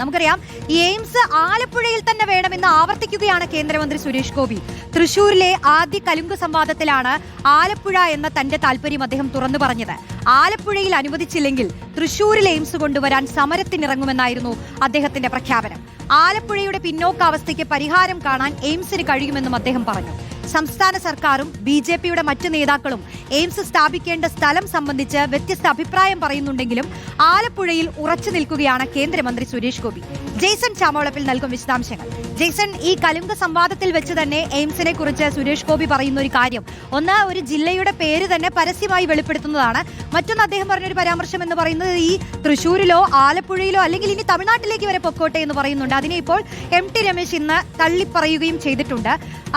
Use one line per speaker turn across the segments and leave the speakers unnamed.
നമുക്കറിയാം എയിംസ് ആലപ്പുഴയിൽ തന്നെ വേണമെന്ന് ആവർത്തിക്കുകയാണ് കേന്ദ്രമന്ത്രി സുരേഷ് ഗോപി. തൃശൂരിലെ ആദ്യ കലുങ്ക് സംവാദത്തിലാണ് ആലപ്പുഴ എന്ന തന്റെ താല്പര്യം അദ്ദേഹം തുറന്നു പറഞ്ഞത്. ആലപ്പുഴയിൽ അനുവദിച്ചില്ലെങ്കിൽ തൃശൂരിൽ എയിംസ് കൊണ്ടുവരാൻ സമരത്തിനിറങ്ങുമെന്നായിരുന്നു അദ്ദേഹത്തിന്റെ പ്രഖ്യാപനം. ആലപ്പുഴയുടെ പിന്നോക്കാവസ്ഥയ്ക്ക് പരിഹാരം കാണാൻ എയിംസിന് കഴിയുമെന്നും അദ്ദേഹം പറഞ്ഞു. സംസ്ഥാന സർക്കാരും ബി ജെ പിയുടെ മറ്റ് നേതാക്കളും എയിംസ് സ്ഥാപിക്കേണ്ട സ്ഥലം സംബന്ധിച്ച് വ്യത്യസ്ത അഭിപ്രായം പറയുന്നുണ്ടെങ്കിലും ആലപ്പുഴയിൽ ഉറച്ചു നിൽക്കുകയാണ് കേന്ദ്രമന്ത്രി സുരേഷ് ഗോപി. ജെയ്സൺ ചാമോളപ്പിൽ നൽകും വിശദാംശങ്ങൾ. ജെയ്സൺ ഈ കലുങ്ക സംവാദത്തിൽ വെച്ച് തന്നെ എയിംസിനെ കുറിച്ച് സുരേഷ് ഗോപി പറയുന്ന ഒരു കാര്യം. ഒന്ന് ഒരു ജില്ലയുടെ പേര് തന്നെ പരസ്യമായി വെളിപ്പെടുത്തുന്നതാണ്. മറ്റൊന്ന് അദ്ദേഹം പറഞ്ഞൊരു പരാമർശം എന്ന് പറയുന്നത് ഈ തൃശ്ശൂരിലോ ആലപ്പുഴയിലോ അല്ലെങ്കിൽ ഇനി തമിഴ്നാട്ടിലേക്ക് വരെ പൊക്കോട്ടെ എന്ന് പറയുന്നുണ്ട്. അതിനെ ഇപ്പോൾ എം ടി രമേശ് ഇന്ന് തള്ളിപ്പറയുകയും ചെയ്തിട്ടുണ്ട്.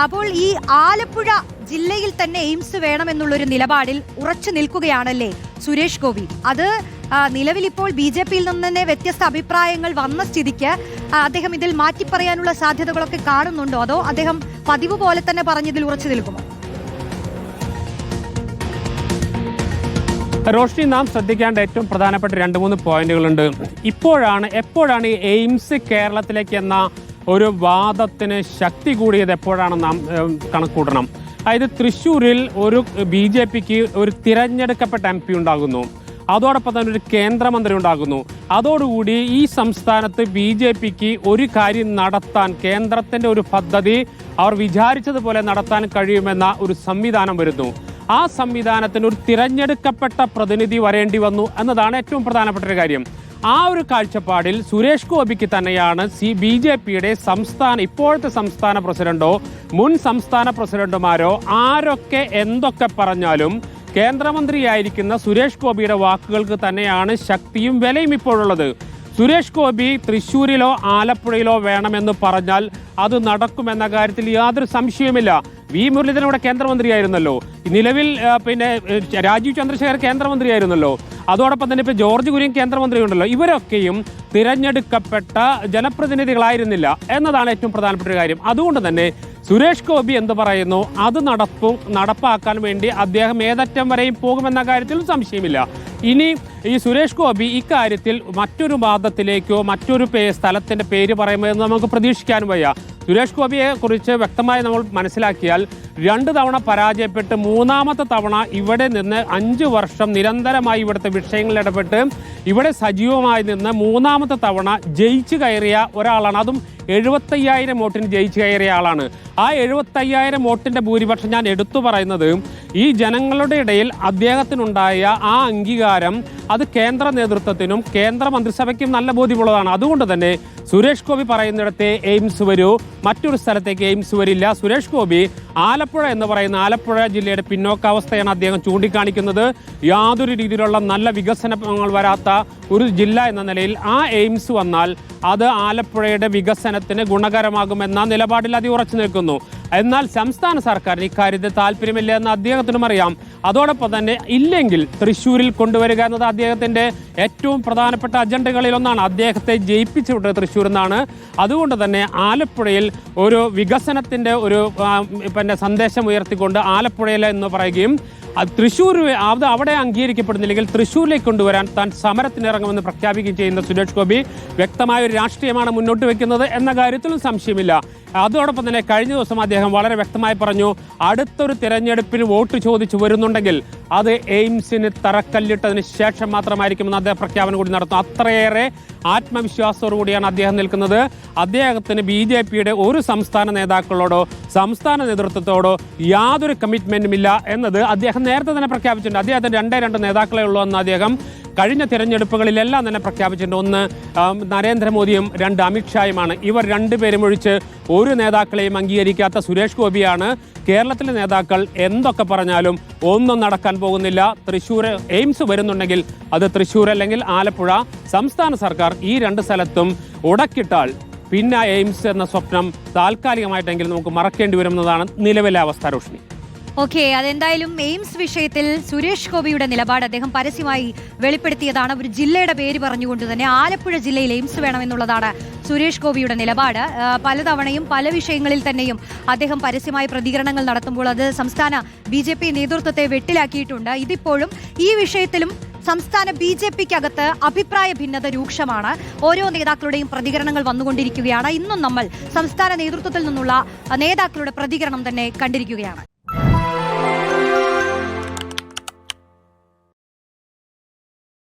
അപ്പോൾ ഈ ആലപ്പുഴ ജില്ലയിൽ തന്നെ എയിംസ് വേണമെന്നുള്ളൊരു നിലപാടിൽ ഉറച്ചു നിൽക്കുകയാണല്ലേ? സുരേഷ് ഗോപി. അത് നിലവിൽ ഇപ്പോൾ ബി ജെ പിയിൽ നിന്ന് തന്നെ വ്യത്യസ്ത അഭിപ്രായങ്ങൾ വന്ന സ്ഥിതിക്ക് അദ്ദേഹം ഇതിൽ മാറ്റി പറയാനുള്ള സാധ്യതകളൊക്കെ കാണുന്നുണ്ടോ? അതോ അദ്ദേഹം പതിവ് പോലെ തന്നെ പറഞ്ഞതിൽ ഉറച്ചു നിൽക്കുമോ?
റോഷ്നി നാം ശ്രദ്ധിക്കേണ്ട ഏറ്റവും പ്രധാനപ്പെട്ട രണ്ട് മൂന്ന് പോയിന്റുകളുണ്ട്. ഇപ്പോഴാണ് എപ്പോഴാണ് ഈ എയിംസ് കേരളത്തിലേക്ക് എന്ന ഒരു വാദത്തിന് ശക്തി കൂടിയത്? എപ്പോഴാണ് നാം കണക്കൂട്ടണം അതായത് തൃശ്ശൂരിൽ ഒരു ബി ജെ പിക്ക് ഒരു തിരഞ്ഞെടുക്കപ്പെട്ട എം പി ഉണ്ടാകുന്നു. അതോടൊപ്പം തന്നെ ഒരു കേന്ദ്രമന്ത്രി ഉണ്ടാകുന്നു. അതോടുകൂടി ഈ സംസ്ഥാനത്ത് ബി ജെ പിക്ക് ഒരു കാര്യം നടത്താൻ കേന്ദ്രത്തിന്റെ ഒരു പദ്ധതി അവർ വിചാരിച്ചതുപോലെ നടത്താൻ കഴിയുമെന്ന ഒരു സംവിധാനം വരുന്നു. ആ സംവിധാനത്തിന് ഒരു തിരഞ്ഞെടുക്കപ്പെട്ട പ്രതിനിധി വരേണ്ടി വന്നു എന്നതാണ് ഏറ്റവും പ്രധാനപ്പെട്ട ഒരു കാര്യം. ആ ഒരു കാഴ്ചപ്പാടിൽ സുരേഷ് ഗോപിക്ക് തന്നെയാണ് സി ബി ജെ പിയുടെ സംസ്ഥാന ഇപ്പോഴത്തെ സംസ്ഥാന പ്രസിഡന്റോ മുൻ സംസ്ഥാന പ്രസിഡന്റുമാരോ ആരൊക്കെ എന്തൊക്കെ പറഞ്ഞാലും കേന്ദ്രമന്ത്രിയായിരിക്കുന്ന സുരേഷ് ഗോപിയുടെ വാക്കുകൾക്ക് തന്നെയാണ് ശക്തിയും വിലയും ഇപ്പോഴുള്ളത്. സുരേഷ് ഗോപി തൃശ്ശൂരിലോ ആലപ്പുഴയിലോ വേണമെന്ന് പറഞ്ഞാൽ അത് നടക്കുമെന്ന കാര്യത്തിൽ യാതൊരു സംശയവുമില്ല. വി മുരളീധരൻ ഇവിടെ കേന്ദ്രമന്ത്രിയായിരുന്നല്ലോ. നിലവിൽ പിന്നെ രാജീവ് ചന്ദ്രശേഖർ കേന്ദ്രമന്ത്രിയായിരുന്നല്ലോ. അതോടൊപ്പം തന്നെ ഇപ്പോൾ ജോർജ് കുര്യൻ കേന്ദ്രമന്ത്രിയുണ്ടല്ലോ. ഇവരൊക്കെയും തിരഞ്ഞെടുക്കപ്പെട്ട ജനപ്രതിനിധികളായിരുന്നില്ല എന്നതാണ് ഏറ്റവും പ്രധാനപ്പെട്ട ഒരു കാര്യം. അതുകൊണ്ട് തന്നെ സുരേഷ് ഗോപി എന്ത് പറയുന്നു? അത് നടപ്പും നടപ്പാക്കാൻ വേണ്ടി അദ്ദേഹം ഏതറ്റം വരെയും പോകുമെന്ന കാര്യത്തിൽ സംശയമില്ല. ഇനി ഈ സുരേഷ് ഗോപി ഇക്കാര്യത്തിൽ മറ്റൊരു വാദത്തിലേക്കോ മറ്റൊരു പേ സ്ഥലത്തിന്റെ പേര് പറയുമ്പോൾ എന്ന് നമുക്ക് പ്രതീക്ഷിക്കാനും വയ്യ. സുരേഷ് ഗോപിയെ കുറിച്ച് വ്യക്തമായി നമ്മൾ മനസ്സിലാക്കിയാൽ രണ്ട് തവണ പരാജയപ്പെട്ട് മൂന്നാമത്തെ തവണ ഇവിടെ നിന്ന് അഞ്ച് വർഷം നിരന്തരമായി ഇവിടുത്തെ വിഷയങ്ങളിൽ ഇടപെട്ട് ഇവിടെ സജീവമായി നിന്ന് മൂന്നാമത്തെ തവണ ജയിച്ചു കയറിയ ഒരാളാണ്. അതും എഴുപത്തയ്യായിരം വോട്ടിന് ജയിച്ചു കയറിയ ആളാണ്. ആ എഴുപത്തയ്യായിരം വോട്ടിന്റെ ഭൂരിപക്ഷം ഞാൻ എടുത്തു പറയുന്നത് ഈ ജനങ്ങളുടെ ഇടയിൽ അദ്ദേഹത്തിനുണ്ടായ ആ അംഗീകാരം അത് കേന്ദ്ര നേതൃത്വത്തിനും കേന്ദ്ര മന്ത്രിസഭയ്ക്കും നല്ല ബോധ്യമുള്ളതാണ്. അതുകൊണ്ട് തന്നെ സുരേഷ് ഗോപി പറയുന്നിടത്തെ എയിംസ് വരൂ. മറ്റൊരു സ്ഥലത്തേക്ക് എയിംസ് വരില്ല. സുരേഷ് ഗോപി ആലപ്പുഴ എന്ന് പറയുന്ന ആലപ്പുഴ ജില്ലയുടെ പിന്നോക്കാവസ്ഥയാണ് അദ്ദേഹം ചൂണ്ടിക്കാണിക്കുന്നത്. യാതൊരു രീതിയിലുള്ള നല്ല വികസനങ്ങൾ വരാത്ത ഒരു ജില്ല എന്ന നിലയിൽ ആ എയിംസ് വന്നാൽ അത് ആലപ്പുഴയുടെ വികസനത്തിന് ഗുണകരമാകുമെന്ന നിലപാടിൽ അതി ഉറച്ചു നിൽക്കുന്നു. എന്നാൽ സംസ്ഥാന സർക്കാരിന് ഇക്കാര്യത്തിൽ താല്പര്യമില്ല എന്ന് അദ്ദേഹത്തിനും അറിയാം. അതോടൊപ്പം തന്നെ ഇല്ലെങ്കിൽ തൃശ്ശൂരിൽ കൊണ്ടുവരിക എന്നത് അദ്ദേഹത്തിന്റെ ഏറ്റവും പ്രധാനപ്പെട്ട അജണ്ടകളിൽ ഒന്നാണ്. അദ്ദേഹത്തെ ജയിപ്പിച്ചു വിട്ടത് തൃശ്ശൂർ എന്നാണ് അതുകൊണ്ട് തന്നെ ആലപ്പുഴയിൽ ഒരു വികസനത്തിന്റെ ഒരു പിന്നെ സന്ദേശം ഉയർത്തിക്കൊണ്ട് ആലപ്പുഴയിൽ എന്ന് പറയുകയും തൃശ്ശൂർ അത് അവിടെ അംഗീകരിക്കപ്പെടുന്നില്ലെങ്കിൽ തൃശ്ശൂരിലേക്ക് കൊണ്ടുവരാൻ താൻ സമരത്തിനിറങ്ങുമെന്ന് പ്രഖ്യാപിക്കുകയും ചെയ്യുന്ന സുരേഷ് ഗോപി വ്യക്തമായ ഒരു രാഷ്ട്രീയമാണ് മുന്നോട്ട് വെക്കുന്നത് എന്ന കാര്യത്തിലും സംശയമില്ല. അതോടൊപ്പം തന്നെ കഴിഞ്ഞ ദിവസം അദ്ദേഹം വളരെ വ്യക്തമായി പറഞ്ഞു അടുത്തൊരു തിരഞ്ഞെടുപ്പിൽ വോട്ട് ചോദിച്ചു വരുന്നുണ്ടെങ്കിൽ അത് എയിംസിന് തറക്കല്ലിട്ടതിന് ശേഷം മാത്രമായിരിക്കുമെന്ന് അദ്ദേഹം പ്രഖ്യാപനം കൂടി നടത്തും അത്രയേറെ ആത്മവിശ്വാസത്തോടു കൂടിയാണ് അദ്ദേഹം നിൽക്കുന്നത്. അദ്ദേഹത്തിന് ബി ജെ പിയുടെ ഒരു സംസ്ഥാന നേതാക്കളോടോ സംസ്ഥാന നേതൃത്വത്തോടോ യാതൊരു കമ്മിറ്റ്മെന്റും ഇല്ല എന്നത് അദ്ദേഹം നേരത്തെ തന്നെ പ്രഖ്യാപിച്ചിട്ടുണ്ട്. അദ്ദേഹത്തിന് രണ്ടേ രണ്ട് നേതാക്കളെ ഉള്ളൂ എന്ന് അദ്ദേഹം കഴിഞ്ഞ തിരഞ്ഞെടുപ്പുകളിലെല്ലാം തന്നെ പ്രഖ്യാപിച്ചിട്ടുണ്ട്. ഒന്ന് നരേന്ദ്രമോദിയും രണ്ട് അമിത്ഷായുമാണ്. ഇവർ രണ്ടുപേരും ഒഴിച്ച് ഒരു നേതാക്കളെയും അംഗീകരിക്കാത്ത സുരേഷ് ഗോപിയാണ്. കേരളത്തിലെ നേതാക്കൾ എന്തൊക്കെ പറഞ്ഞാലും ഒന്നും നടക്കാൻ പോകുന്നില്ല. തൃശ്ശൂർ എയിംസ് വരുന്നുണ്ടെങ്കിൽ അത് തൃശ്ശൂർ അല്ലെങ്കിൽ ആലപ്പുഴ. സംസ്ഥാന സർക്കാർ ഈ രണ്ട് സ്ഥലത്തും ഉടക്കിട്ടാൽ പിന്നെ എയിംസ് എന്ന സ്വപ്നം താൽക്കാലികമായിട്ടെങ്കിലും നമുക്ക് മറക്കേണ്ടി വരുന്നതാണ് നിലവിലെ അവസ്ഥ രോഷിനി
ഓക്കെ അതെന്തായാലും എയിംസ് വിഷയത്തിൽ സുരേഷ് ഗോപിയുടെ നിലപാട് അദ്ദേഹം പരസ്യമായി വെളിപ്പെടുത്തിയതാണ്. ഒരു ജില്ലയുടെ പേര് പറഞ്ഞുകൊണ്ട് തന്നെ ആലപ്പുഴ ജില്ലയിൽ എയിംസ് വേണമെന്നുള്ളതാണ് സുരേഷ് ഗോപിയുടെ നിലപാട്. പലതവണയും പല വിഷയങ്ങളിൽ തന്നെയും അദ്ദേഹം പരസ്യമായ പ്രതികരണങ്ങൾ നടത്തുമ്പോൾ അത് സംസ്ഥാന ബി ജെ പി നേതൃത്വത്തെ വെട്ടിലാക്കിയിട്ടുണ്ട്. ഇതിപ്പോഴും ഈ വിഷയത്തിലും സംസ്ഥാന ബി ജെ പിക്കകത്ത് അഭിപ്രായ ഭിന്നത രൂക്ഷമാണ്. ഓരോ നേതാക്കളുടെയും പ്രതികരണങ്ങൾ വന്നുകൊണ്ടിരിക്കുകയാണ്. ഇന്നും നമ്മൾ സംസ്ഥാന നേതൃത്വത്തിൽ നിന്നുള്ള നേതാക്കളുടെ പ്രതികരണം തന്നെ കണ്ടിരിക്കുകയാണ്.